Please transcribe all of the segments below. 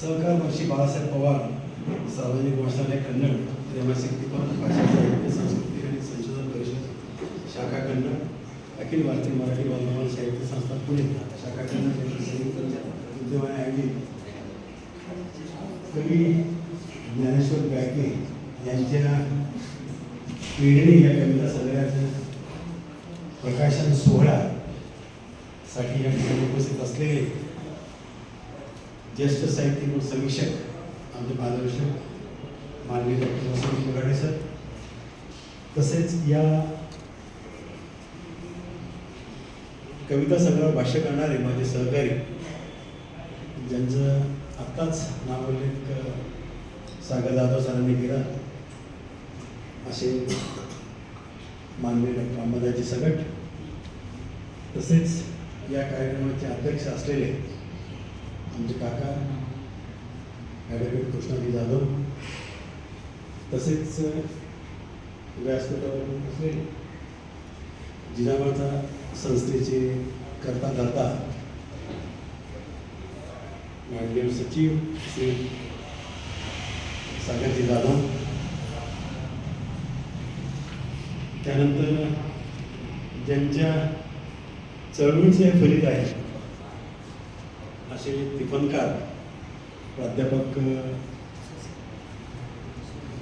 सहकार वर्षी बाळासाहेब पवार सार्वजनिक वाचनालय कन्नड त्रैमासिक दीपक भाषा साहित्य संस्कृती आणि संशोधन परिषद शाखा कन्नड अखिल भारतीय मराठी बालभवन साहित्य संस्था पुणे शाखा कन्नड संयुक्त उद्यमाने आयोजित. कवी ज्ञानेश्वर गायके यांच्या पिढी या कविता सगळ्याचं प्रकाशन सोहळा साठी या ठिकाणी उपस्थित असलेले ज्येष्ठ साहित्यिक व समीक्षक आमचे मार्गदर्शक माननीय डॉक्टर वसंत मुराडे सर. तसेच या कविता संग्रह भाष्य करणारे माझे सहकारी ज्यांचं आत्ताच नावोल्लेख सागर जाधव सरांनी केला असे माननीय डॉक्टर अंबादाजी सगट. तसेच या कार्यक्रमाचे अध्यक्ष असलेले आमचे काका ॲडव्होकेट कृष्णाजी जाधव. तसेच व्यासपीठावर असले जिजामाता संस्थेचे करता धरता माननीय सचिव श्री सागरजी जाधव. त्यानंतर ज्यांच्या चळवळीचे फलित आहेत असे टिपणकार प्राध्यापक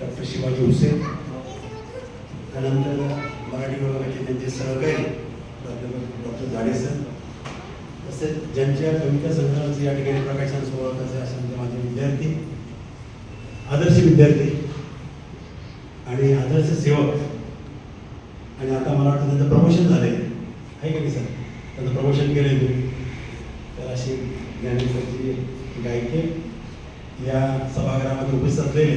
डॉक्टर शिवाजी हुसेन त्यानंतर मराठी विभागाचे त्यांचे सहकारी प्राध्यापक डॉक्टर झाडे सर तसेच ज्यांच्या कविता संग्रहाचे या ठिकाणी प्रकाशन सोहळा असे असेल माझे विद्यार्थी आदर्श विद्यार्थी आणि आदर्श सेवक. आणि आता मला वाटतं त्यांचं प्रमोशन झालं आहे आहे का नाही सर? त्यांचं प्रमोशन केलं आहे तुम्ही. तर अशी ज्ञानेश्वरजी गायके या सभागृहामध्ये उपस्थित असलेले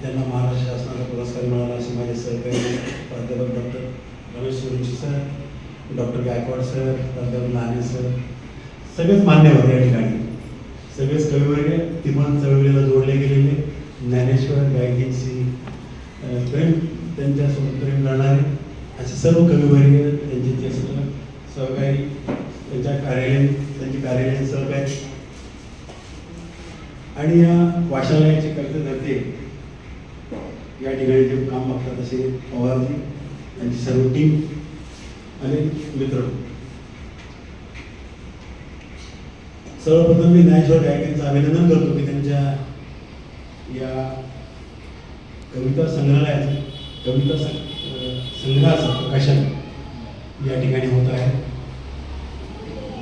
ज्यांना महाराष्ट्र शासनाचा पुरस्कार मिळाला असे माझे सहकारी प्राध्यापक doctor Ramesh Suruchi sir doctor Gaikwad sir प्राध्यापक नाणे सर सगळेच मान्यवर या ठिकाणी. सगळेच कविवर्ग तिमान चळवळीला जोडले गेलेले ज्ञानेश्वर गायकीची प्रेम त्यांच्यासोबत प्रेम लढणारे असे सर्व कविवर्ग त्यांचे जे सहकारी त्यांच्या कार्यालयीन त्यांची कार्यालयीन सहकार्य. आणि या वाचनालयाचे कर्ते धरते या ठिकाणी जे काम बघतात असे पवारजी त्यांची सर्व टीम आणि मित्र. सर्वप्रथम मी ज्ञानेश्वर गायकांचं अभिनंदन करतो की त्यांच्या या कविता संग्रहालयाचं कविता संग्रहाचं प्रकाशन या ठिकाणी होत आहे.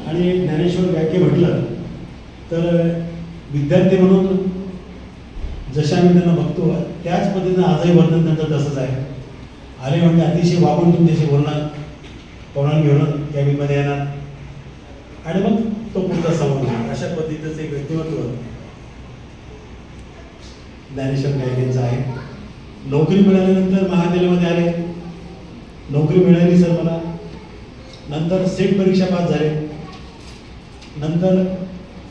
आणि ज्ञानेश्वर गायके म्हटलं तर विद्यार्थी म्हणून जशा आम्ही त्यांना बघतो त्याच पद्धतीनं आजही वर्णन त्यांचं तसंच आहे. आले म्हणजे अतिशय वापरून तुमच्याशी बोलणार कोणाला घेऊन कॅबिनमध्ये येणार. आणि मग तो पुढचा संवाद अशा पद्धतीचं एक व्यक्तिमत्व ज्ञानेश्वर गायकेंचं आहे. नोकरी मिळाल्यानंतर महाविद्यालयामध्ये आले. नोकरी मिळाली सर मला. नंतर सेट परीक्षा पास झाले. नंतर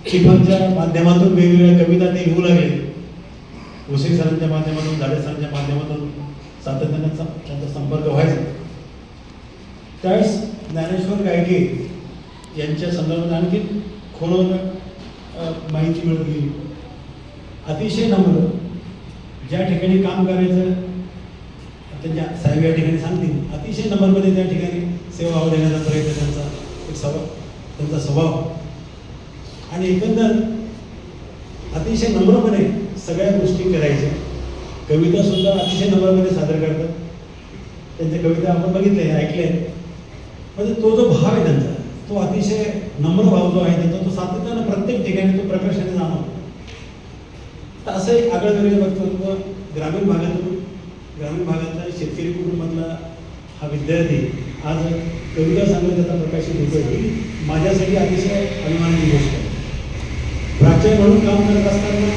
चिफनच्या माध्यमातून वेगवेगळ्या कविता ते येऊ लागले. उशीर सरांच्या माध्यमातून झाडे सरांच्या माध्यमातून सातत्याने त्यांचा संपर्क व्हायचा. त्यावेळेस ज्ञानेश्वर गायके यांच्या संदर्भात आणखी खोलवर माहिती मिळत गेली. अतिशय नम्र ज्या ठिकाणी काम करायचं त्यांच्या साहेब या ठिकाणी सांगतील. अतिशय नम्रपणे त्या ठिकाणी सेवा देण्याचा प्रयत्न त्यांचा एक स्वभाव त्यांचा स्वभाव. आणि एकंदर अतिशय नम्रपणे सगळ्या गोष्टी करायच्या. कविता सुद्धा अतिशय नम्रपणे सादर करतात. त्यांच्या कविता आपण बघितले ऐकले म्हणजे तो जो भाव आहे त्यांचा तो अतिशय नम्र भाव जो आहे त्यांचा तो सातत्यानं प्रत्येक ठिकाणी तो प्रकर्षाने जाणवतो. तर असं एक आगळं वेगळं वक्तव्य ग्रामीण भागातून ग्रामीण भागातला शेतकरी कुटुंबातला हा विद्यार्थी आज कविता सांगत त्याचा प्रकाशित होतो ही माझ्यासाठी अतिशय अभिमानाची गोष्ट आहे. प्राचार्य म्हणून काम करत असताना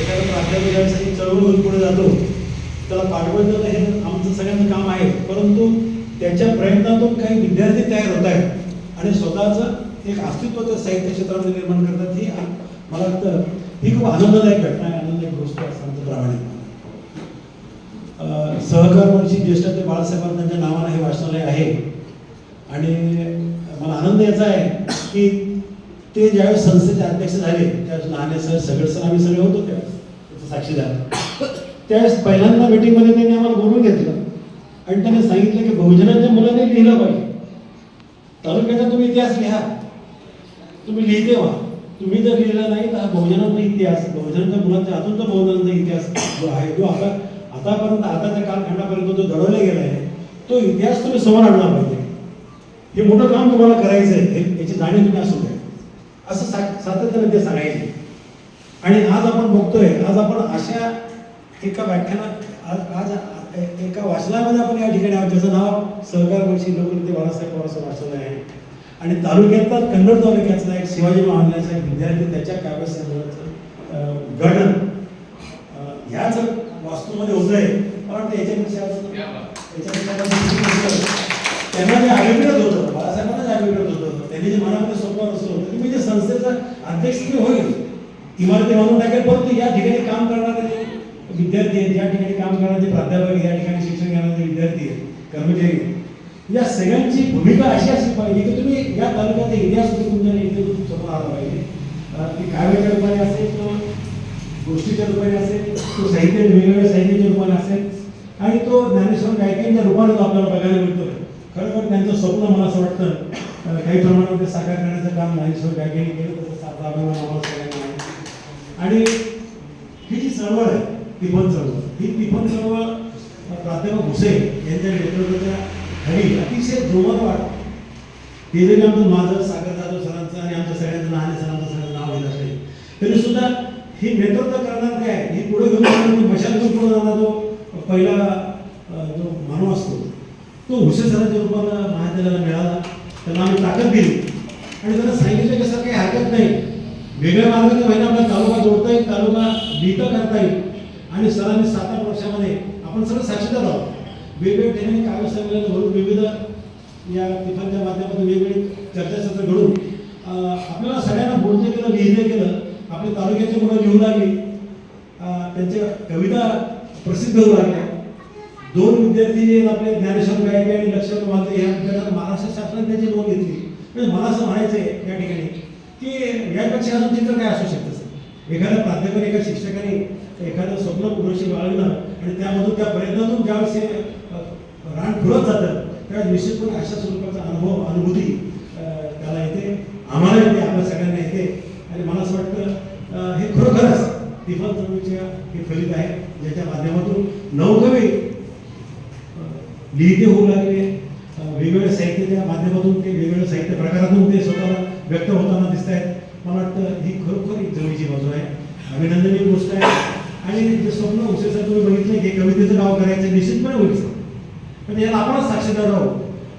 एखादा प्राध्यापक ज्यावेळेस पुढे जातो. त्याला पाठवत जाणं हे आमचं सगळ्यांचं काम आहे. परंतु त्याच्या प्रयत्नातून काही विद्यार्थी तयार होत आहेत. आणि स्वतःचं एक अस्तित्व त्या साहित्य क्षेत्रामध्ये निर्माण करतात ही मला वाटतं ही खूप आनंददायक घटना आहे. आनंददायक गोष्ट आहे प्रामाणिक सहकार वर्षी ज्येष्ठ ते बाळासाहेबांच्या नावानं हे वाचनालय आहे. आणि मला आनंद याचा आहे की ते ज्यावेळेस संस्थेचे अध्यक्ष झाले त्यावेळेस लहाने सर सगळे सर आम्ही सगळे होतो त्यावेळेस साक्षीदार त्यावेळेस पहिल्यांदा मीटिंगमध्ये त्यांनी आम्हाला बोलून घेतलं. आणि त्यांनी सांगितलं की बहुजनांच्या मुलांनी लिहिलं पाहिजे. तालुक्याचा तुम्ही इतिहास लिहा. तुम्ही लिहिते व्हा. तुम्ही जर लिहिला नाही तर हा बहुजनांचा इतिहास बहुजनांच्या मुलांच्या हातून तर बहुजनांचा इतिहास जो आहे जो आता आतापर्यंत आताच्या कालखंडापर्यंत जो दडवला गेला आहे तो इतिहास तुम्ही समोर आणला पाहिजे. हे मोठं काम तुम्हाला करायचं आहे. याची जाणीव तुम्ही असू द्या. असं सा- सातत्याने ते सांगायचे. आणि आज आपण बघतोय आज आपण अशा एका व्याख्यानात आज आज एका वाचनामध्ये आपण या ठिकाणी आहोत ज्याचं नाव सहकार वर्षी लोकनेते बाळासाहेब पवारचं वाचन आहे. आणि तालुक्यातला कन्नड तालुक्यातला एक शिवाजी महाराजांचा एक विद्यार्थी त्याच्या काव्यसंग्रहाचं गठन ह्याच वास्तूमध्ये होत आहे. मला वाटतं याच्यापेक्षा याच्यापेक्षा त्यांना जे अभिप्रेत होतं बाळासाहेबांना जे अभिप्रेत होतं त्यांनी जे मनामध्ये स्वप्न असं होतं की अध्यक्ष होईल. इमारती बांधून टाकेल परंतु या ठिकाणी काम करणारे विद्यार्थी आहेत या ठिकाणी काम करणारे प्राध्यापक या ठिकाणी शिक्षण घेणारे विद्यार्थी आहेत कर्मचारी या सगळ्यांची भूमिका अशी असली पाहिजे की तुम्ही या तालुक्याचा इतिहास तुमच्या इथे समोर आला पाहिजे. ती काव्याच्या रूपाने असेल तो गोष्टीच्या रूपाने असेल तो साहित्य वेगवेगळ्या साहित्याच्या रूपाने असेल आणि तो ज्ञानेश्वर गायकांच्या रूपाने तो आपल्याला बघायला मिळतोय. खरोखर त्यांचं स्वप्न मला असं वाटतं काही प्रमाणामध्ये साकार करण्याचं काम ज्ञानेश्वर गायकांनी केलं तसं आपला सगळ्यांना आणि ही जी चळवळ आहे तिफन चळवळ. ही तिफन चळवळ प्राध्यापक भुसे यांच्या नेतृत्वाच्या घरी अतिशय जोमात वाढ ते जरी आमचं माझं सागर जाधव सरांचं आणि आमच्या सगळ्यांचं लहान सरांचं सगळ्यांचं नाव घेत असेल तरी सुद्धा ही नेतृत्व करणार काय? हे पुढे घेऊन जाणार मशाल घेऊन पुढे जाणार जो पहिला जो मानव असतो तो हुसे सरांच्या रूपानं महाविद्यालयाला मिळाला. त्यांना आम्ही ताकद दिली. आणि त्यांना सांगितलं की सर काही हरकत नाही. वेगळ्या मार्गाने महिना आपला तालुका जोडता येईल तालुका लिहित करता येईल. आणि सरांनी सात आठ वर्षामध्ये आपण सगळं साक्षीदार आहोत. वेगवेगळ्या ठिकाणी काव्य संमेलन भरून विविध या तिथांच्या माध्यमातून वेगवेगळे चर्चासत्र घडून आपल्याला सगळ्यांना बोलते केलं लिहिलं केलं आपल्या तालुक्याची मुलं लिहू लागली. त्यांच्या कविता प्रसिद्ध होऊ लागल्या. दोन विद्यार्थी जे आपले ज्ञानेश्वर गायके आणि लक्ष्मण वाजे या विद्यार्थ्यांना महाराष्ट्र शासनाने त्यांची नोंद घेतली. म्हणजे मला असं म्हणायचं आहे या ठिकाणी की यापेक्षा अजून चित्र काय असू शकतं सर? एखाद्या प्राध्यापक एका शिक्षकाने एखादं स्वप्न पुरुषी बाळगणं आणि त्यामधून त्या प्रयत्नातून ज्यावेळेस हे रान फुलत जातं त्यावेळेस निश्चितपणे अशा स्वरूपाचा अनुभव अनुभूती त्याला येते. आम्हाला येते आपल्या सगळ्यांना येते. आणि मला असं वाटतं हे खरोखरच तिफल चळवळीचे हे फलित आहे ज्याच्या माध्यमातून नवकवी लिहिते होऊ लागले. वेगवेगळ्या साहित्याच्या माध्यमातून ते वेगवेगळ्या साहित्य प्रकारातून ते स्वतःला व्यक्त होताना दिसत आहेत. मला वाटतं ही खरोखर एक जवळची बाजू आहे. अभिनंदनीय गोष्ट आहे. आणि जे स्वप्न उसेसर तुम्ही बघितलं की कवितेचं नाव करायचं निश्चितपणे होईल. पण याला आपणच साक्षीदार राहू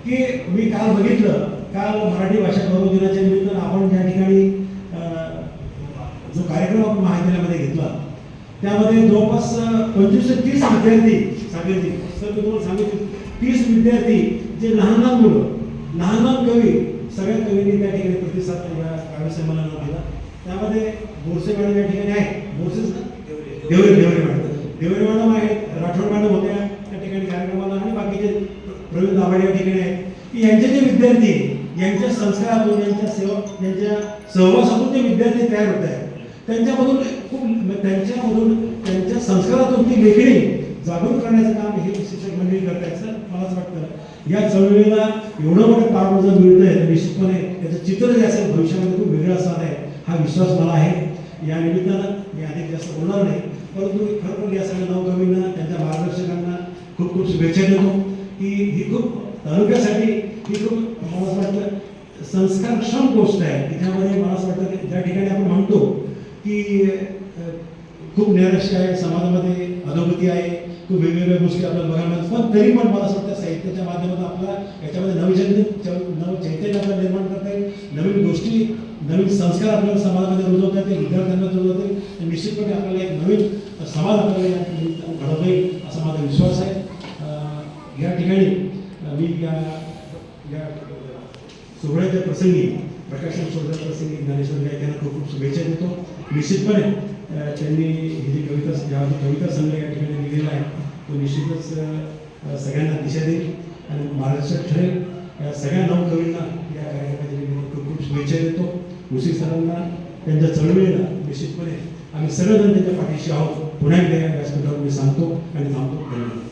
की मी काल बघितलं काल मराठी भाषा गौरव दिनाच्या निमित्तानं आपण ज्या ठिकाणी जो कार्यक्रम आपण महाविद्यालयामध्ये घेतला त्यामध्ये जवळपास पंचवीस ते तीस विद्यार्थी सांगितले सर मी तुम्हाला सांगितले तीस विद्यार्थी जे लहान लहान मुलं लहान लहान कवी सगळ्या कवींनी त्या ठिकाणी प्रतिसाद या दिला त्यामध्ये बोरसे मॅडम या ठिकाणी आहे बोरसेच ना? देवरे देवरे मॅडम. देवरे मॅडम आहेत. राठोड मॅडम होत्या त्या ठिकाणी कार्यक्रमाला आणि बाकीचे प्रवीण दाभाडे या ठिकाणी आहेत. की यांचे जे विद्यार्थी यांच्या संस्कारातून यांच्या सेवा यांच्या सहवासातून जे विद्यार्थी तयार होत आहेत त्यांच्यामधून खूप त्यांच्यामधून त्यांच्या संस्कारातून ती लेखणी जागरूक करण्याचं काम हे शिक्षक मंडळी करत आहेत सर. मला वाटतं या चळवळीला एवढं मोठं पार जर मिळतंय तर निश्चितपणे त्याचं चित्र जे असेल भविष्यामध्ये खूप वेगळं असणार आहे हा विश्वास मला आहे. या निमित्तानं मी अधिक जास्त बोलणार नाही परंतु खरोखर या सगळ्या नवकवींना त्यांच्या मार्गदर्शकांना खूप खूप शुभेच्छा देतो. की ही खूप तालुक्यासाठी ही खूप मला असं वाटतं संस्कारक्षम गोष्ट आहे. त्याच्यामध्ये मला असं वाटतं की ज्या ठिकाणी आपण म्हणतो की खूप नैराश्य आहे समाजामध्ये अधोगती आहे खूप वेगवेगळ्या गोष्टी आपल्याला बघायला मिळतात. पण तरी पण मला असं वाटतं साहित्याच्या माध्यमातून आपला याच्यामध्ये नवचैतन्य नव चैतन्य आपल्याला निर्माण करता येईल. नवीन गोष्टी नवीन संस्कार आपल्याला समाजामध्ये रुजवता येतील विद्यार्थ्यांना रुजवता येईल आणि निश्चितपणे आपल्याला एक नवीन समाज आपल्याला या घडवता येईल असा माझा विश्वास आहे. या ठिकाणी मी या या सोहळ्याच्या प्रसंगी प्रकाशन सोहळ्याच्या प्रसंगी ज्ञानेश्वर गायक यांना खूप खूप शुभेच्छा देतो. निश्चितपणे त्यांनी ही जी कविता ज्या कविता संग्रह या ठिकाणी केलेला आहे. तो निश्चितच सगळ्यांना दिशा देईल आणि महाराष्ट्रात ठरेल. या सगळ्या नवकवींना या कार्यक्रमाच्या निमित्तानं खूप खूप शुभेच्छा देतो. मुश्रीफ सरांना त्यांच्या चळवळीला निश्चितपणे आम्ही सगळेजण त्यांच्या पाठीशी आहोत. पुन्हा एकदा या व्यासपीठावर मी सांगतो आणि थांबतो. धन्यवाद.